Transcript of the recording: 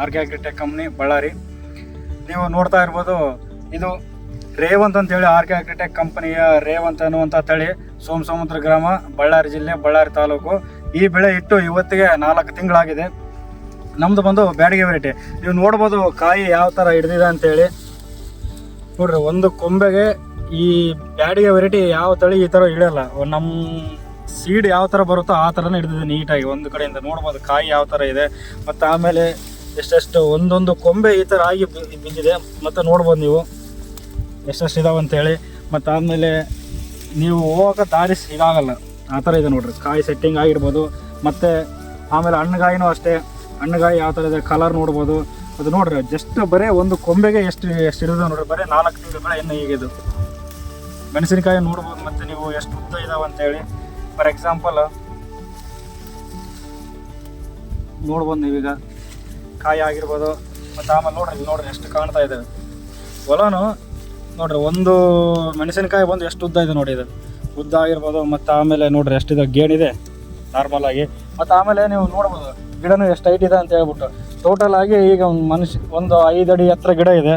R K agritech company, Ballari. ನೀವು ನೋಡ್ತಾ ಇರ್ಬೋದು, ಇದು ರೇವಂತ್ ಅಂತೇಳಿ ಆರ್ ಕೆ ಅಗ್ರಿಟೆಕ್ ಕಂಪನಿಯ ರೇವಂತ್ ಅನ್ನುವಂಥ ತಳಿ ಸೋಮ ಸಮುದ್ರ ಗ್ರಾಮ, ಬಳ್ಳಾರಿ ಜಿಲ್ಲೆ, ಬಳ್ಳಾರಿ ತಾಲೂಕು. ಈ ಬೆಳೆ ಇಟ್ಟು ಇವತ್ತಿಗೆ ನಾಲ್ಕು ತಿಂಗಳಾಗಿದೆ. ನಮ್ಮದು ಬಂದು ಬ್ಯಾಡಿಗೆ ವೆರೈಟಿ ನೀವು ನೋಡ್ಬೋದು ಕಾಯಿ ಯಾವ ಥರ ಹಿಡ್ದಿದೆ ಅಂತೇಳಿ. ನೋಡ್ರಿ, ಒಂದು ಕೊಂಬೆಗೆ ಈ ಬ್ಯಾಡಿಗೆ ವೆರೈಟಿ ಯಾವ ತಳಿ ಈ ಥರ ಇಡೋಲ್ಲ ನಮ್ಮ ಸೀಡ್ ಯಾವ ಥರ ಬರುತ್ತೋ ಆ ಥರನೇ ಹಿಡಿದಿದೆ ನೀಟಾಗಿ ಒಂದು ಕಡೆಯಿಂದ ನೋಡ್ಬೋದು ಕಾಯಿ ಯಾವ ಥರ ಇದೆ. ಮತ್ತು ಆಮೇಲೆ ಎಷ್ಟೆಷ್ಟು ಒಂದೊಂದು ಕೊಂಬೆ ಈ ಥರ ಆಗಿ ಬಿದ್ದಿದೆ. ಮತ್ತು ನೋಡ್ಬೋದು ನೀವು. ಎಷ್ಟೆಷ್ಟು ಇದಾವೆ ಅಂತೇಳಿ. ಮತ್ತು ಆಮೇಲೆ ನೀವು ಹೋಗೋಕೆ ದಾರಿ ಇದಾಗಲ್ಲ. ಆ ಥರ ಇದೆ ನೋಡ್ರಿ. ಕಾಯಿ ಸೆಟ್ಟಿಂಗ್ ಆಗಿರ್ಬೋದು. ಮತ್ತು ಆಮೇಲೆ ಹಣ್ಣುಗಾಯಿನೂ ಅಷ್ಟೇ. ಹಣ್ಣುಗಾಯಿ ಯಾವ ಥರ ಇದೆ ಕಲರ್ ನೋಡ್ಬೋದು. ಅದು ನೋಡ್ರಿ ಜಸ್ಟ್ ಬರೀ ಒಂದು ಕೊಂಬೆಗೆ ಎಷ್ಟು ಎಷ್ಟು ಇರೋದು ನೋಡ್ರಿ. ಬರೀ ನಾಲ್ಕು ತಿಂಗಳ ಇನ್ನು ಈಗಿದು ಮೆಣಸಿನಕಾಯಿ ನೋಡ್ಬೋದು ಮತ್ತು ನೀವು ಎಷ್ಟು ಉದ್ದ ಇದಾವೆ ಅಂತೇಳಿ. ಫಾರ್ ಎಕ್ಸಾಂಪಲ್ ನೋಡ್ಬೋದು ನೀವೀಗ. ಕಾಯಿ ಆಗಿರ್ಬೋದು, ಮತ್ತು ಆಮೇಲೆ ನೋಡ್ರಿ, ಇಲ್ಲಿ ನೋಡ್ರಿ ಎಷ್ಟು ಕಾಣ್ತಾ ಇದೆ. ಹೊಲನು ನೋಡ್ರಿ, ಒಂದು ಮೆಣಸಿನಕಾಯಿ ಬಂದು ಎಷ್ಟು ಉದ್ದ ಇದೆ ನೋಡಿ ಇದು. ಉದ್ದ ಆಗಿರ್ಬೋದು, ಮತ್ತು ಆಮೇಲೆ ನೋಡ್ರಿ ಎಷ್ಟಿದೆ, ಗೇಣಿದೆ ನಾರ್ಮಲ್ ಆಗಿ. ಮತ್ತು ಆಮೇಲೆ ನೀವು ನೋಡ್ಬೋದು, ಗಿಡನೂ ಎಷ್ಟು ಹೈಟ್ ಇದೆ ಅಂತ ಹೇಳ್ಬಿಟ್ಟು. ಟೋಟಲ್ ಆಗಿ ಈಗ ಮನುಷ್ಯ, ಒಂದು ಐದು ಅಡಿ ಹತ್ರ ಗಿಡ ಇದೆ.